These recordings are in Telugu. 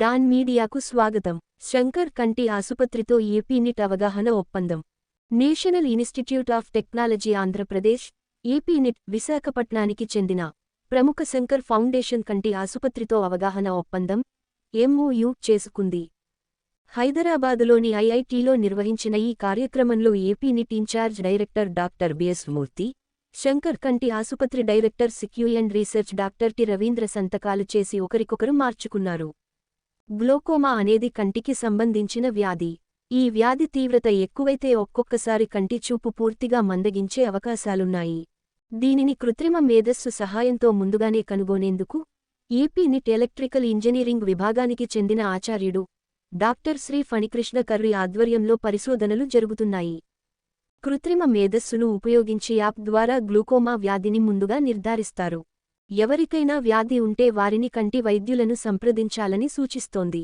డాన్ మీడియాకు స్వాగతం. శంకర్ కంటి ఆసుపత్రితో ఏపీనిట్ అవగాహన ఒప్పందం. National institute of technology Andhra Pradesh AP NIT విశాఖపట్నానికి చెందిన ప్రముఖ శంకర్ ఫౌండేషన్ కంటి ఆసుపత్రితో అవగాహన ఒప్పందం ఎంఓయు చేసుకుంది. హైదరాబాదులోని ఐఐటీలో నిర్వహించిన ఈ కార్యక్రమంలో AP NIT in-charge director doctor BS Murthy Shankar కంటి ఆసుపత్రి director CQ and research doctor T Ravindra సంతకాలు చేసి ఒకరికొకరు మార్చుకున్నారు. గ్లోకోమా అనేది కంటికి సంబంధించిన వ్యాధి. ఈ వ్యాధి తీవ్రత ఎక్కువైతే ఒక్కొక్కసారి కంటి చూపు పూర్తిగా మందగించే అవకాశాలున్నాయి. దీనిని కృత్రిమ మేధస్సు సహాయంతో ముందుగానే కనుగొనేందుకు ఏపీ నిట్ ఎలక్ట్రికల్ ఇంజనీరింగ్ విభాగానికి చెందిన ఆచార్యుడు డాక్టర్ శ్రీ ఫణికృష్ణ కర్రి ఆధ్వర్యంలో పరిశోధనలు జరుగుతున్నాయి. కృత్రిమ మేధస్సును ఉపయోగించి యాప్ ద్వారా గ్లూకోమా వ్యాధిని ముందుగా నిర్ధారిస్తారు. ఎవరికైనా వ్యాధి ఉంటే వారిని కంటి వైద్యులను సంప్రదించాలని సూచిస్తోంది.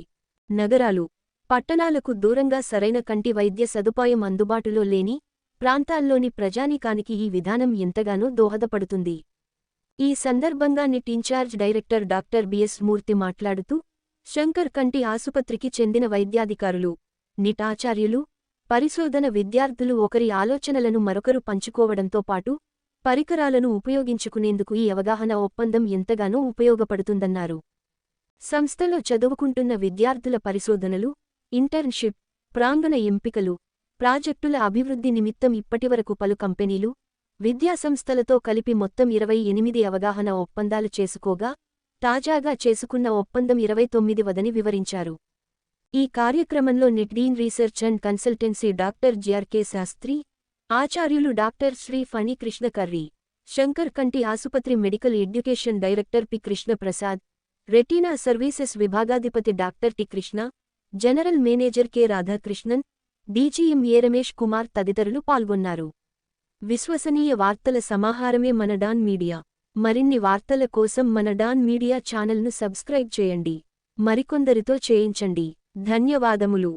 నగరాలు పట్టణాలకు దూరంగా సరైన కంటి వైద్య సదుపాయం అందుబాటులో లేని ప్రాంతాల్లోని ప్రజానీకానికి ఈ విధానం ఎంతగానో దోహదపడుతుంది. ఈ సందర్భంగా NIT in-charge director doctor BS Murthy మాట్లాడుతూ శంకర్ కంటి ఆసుపత్రికి చెందిన వైద్యాధికారులు నిట్ ఆచార్యులు పరిశోధన విద్యార్థులు ఒకరి ఆలోచనలను మరొకరు పంచుకోవడంతో పాటు పరికరాలను ఉపయోగించుకునేందుకు ఈ అవగాహన ఒప్పందం ఎంతగానో ఉపయోగపడుతుందన్నారు. సంస్థలో చదువుకుంటున్న విద్యార్థుల పరిశోధనలు ఇంటర్న్షిప్ ప్రాంగణ ఎంపికలు ప్రాజెక్టుల అభివృద్ధి నిమిత్తం ఇప్పటివరకు పలు కంపెనీలు విద్యాసంస్థలతో కలిపి మొత్తం ఇరవై ఎనిమిది అవగాహన ఒప్పందాలు చేసుకోగా తాజాగా చేసుకున్న ఒప్పందం ఇరవై తొమ్మిదివదని వివరించారు. ఈ కార్యక్రమంలో NIT dean research and consultancy doctor GRK Sastry ఆచార్యులు డాక్టర్ శ్రీ ఫణి కృష్ణకర్రి శంకర్ కంటి ఆసుపత్రి medical education director P. Krishnaprasad retina services విభాగాధిపతి doctor T. Krishna general manager K. Radhakrishnan DGM A. Ramesh Kumar తదితరులు పాల్గొన్నారు. విశ్వసనీయ వార్తల సమాహారమే మన డాన్ మీడియా. మరిన్ని వార్తల కోసం మన డాన్ మీడియా ఛానల్ను సబ్స్క్రైబ్ చేయండి. మరికొందరితో చేయించండి. ధన్యవాదములు.